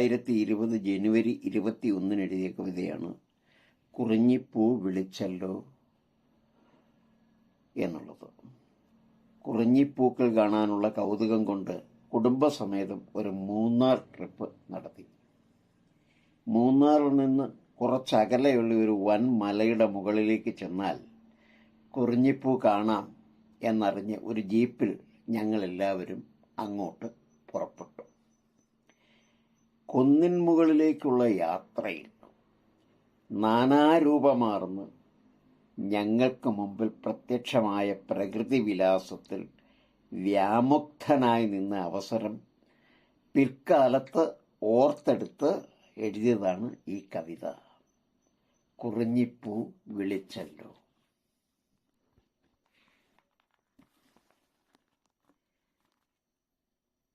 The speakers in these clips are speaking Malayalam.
രണ്ടായിരത്തി ഇരുപത് ജനുവരി ഇരുപത്തി ഒന്നിന് എഴുതിയ കവിതയാണ് കുറിഞ്ഞിപ്പൂ വിളിച്ചല്ലോ എന്നുള്ളത്. കുറിഞ്ഞിപ്പൂക്കൾ കാണാനുള്ള കൗതുകം കൊണ്ട് കുടുംബസമേതം ഒരു മൂന്നാർ ട്രിപ്പ് നടത്തി. മൂന്നാറിൽ നിന്ന് കുറച്ചകലെയുള്ള ഒരു വൻ മലയുടെ മുകളിലേക്ക് ചെന്നാൽ കുറിഞ്ഞിപ്പൂ കാണാം എന്നറിഞ്ഞ് ഒരു ജീപ്പിൽ ഞങ്ങളെല്ലാവരും അങ്ങോട്ട് പുറപ്പെട്ടു. കുന്നിൻ മുകളിലേക്കുള്ള യാത്രയിൽ നാനാരൂപമാർന്ന് ഞങ്ങൾക്ക് മുമ്പിൽ പ്രത്യക്ഷമായ പ്രകൃതി വിലാസത്തിൽ വ്യാമുക്തനായി നിന്ന അവസരം പിൽക്കാലത്ത് ഓർത്തെടുത്ത് എഴുതിയതാണ് ഈ കവിത. കുറിഞ്ഞിപ്പൂ വിളിച്ചല്ലോ.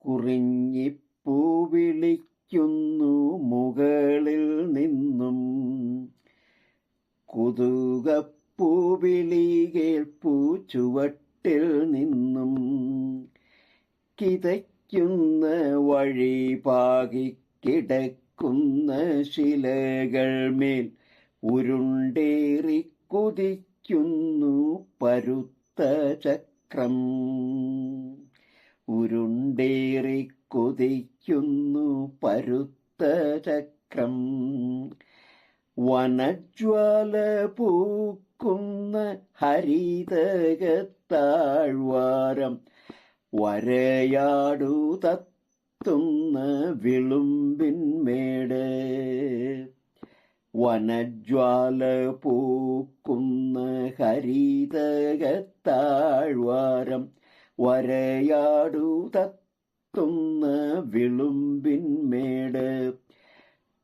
കുറിഞ്ഞിപ്പൂ വിളിക്കുന്നു മുകളിൽ നിന്നും. കുതുകപ്പൂവിളി കേൾപ്പൂ ചുവട്ടിൽ നിന്നും. കിതയ്ക്കുന്ന വഴി പാകി കിടക്കുന്ന ശിലകൾ മേൽ ഉരുണ്ടേറി കുതിക്കുന്നു പരുത്ത ചക്രം. ഉരുണ്ടേറി കുതിക്കുന്നു പരുത്ത ചക്രം വനജ്വാല പൂക്കുന്ന ഹരിതകത്താഴ്വാരം. വരയാടു തത്തുന്ന വിളുമ്പിൻമേട് വനജ്വാല പൂക്കുന്ന ഹരിതകത്താഴ്വാരം. വരയാടു തത്തുന്ന വിളുമ്പിന്മേട്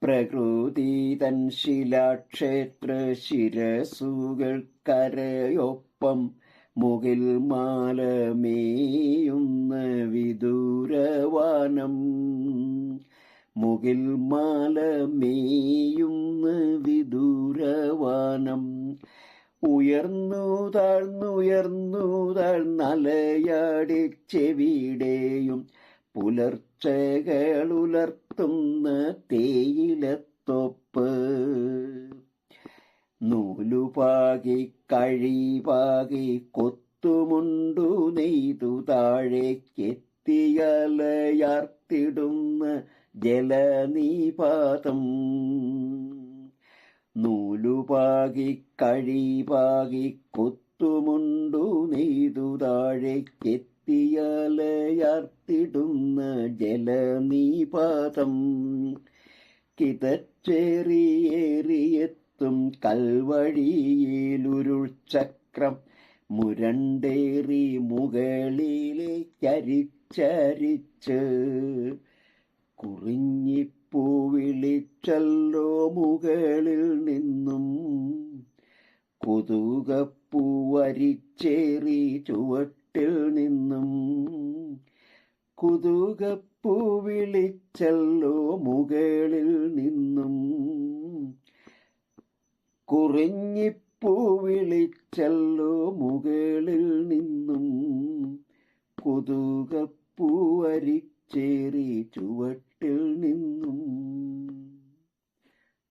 പ്രകൃതി തൻ ശിലാക്ഷേത്ര ശിരസുകൾ കരയൊപ്പം മുകിൽ മാലമേയുന്ന വിദൂരവാനം. മുകിൽ മാലമേയുന്ന വിദൂരവാനം. ഉയർന്നു താഴ്ന്നുയർന്നു താഴ്ന്നലയാടി ചെവിടെയും പുലർച്ചകളുലർത്തുന്ന തേയിലത്തൊപ്പ്. നൂലുപാകി കഴിപാകി കൊത്തുമുണ്ടു നെയ്തു താഴേക്കെത്തിയലയാർത്തിടുന്ന ജലനീപാതം. നൂലുപാകി കഴിപാകി കൊത്തുമുണ്ടു നെയ്തു താഴേക്കെത്തിയലയാർത്തിടുന്ന ജലനീപാതം. കിതച്ചേറിയേറിയെത്തും കൽവഴിയിലുരുൾ ചക്രം. മുരണ്ടേറി മുകളിലേക്കരിച്ചരിച്ച് കുറിഞ്ഞിപ്പൂ വിളിച്ചല്ലോ മുകളിൽ നിന്നും. കുതുകപ്പൂവരിച്ചേറി ചുവട്ടിൽ നിന്നും കുതുകപ്പൂ വിളിച്ചല്ലോ മുകളിൽ നിന്നും. കുറിഞ്ഞിപ്പൂ വിളിച്ചല്ലോ മുകളിൽ നിന്നും. കുതുകപ്പൂ അരിച്ചേറി ചുവട്ടിൽ നിന്നും.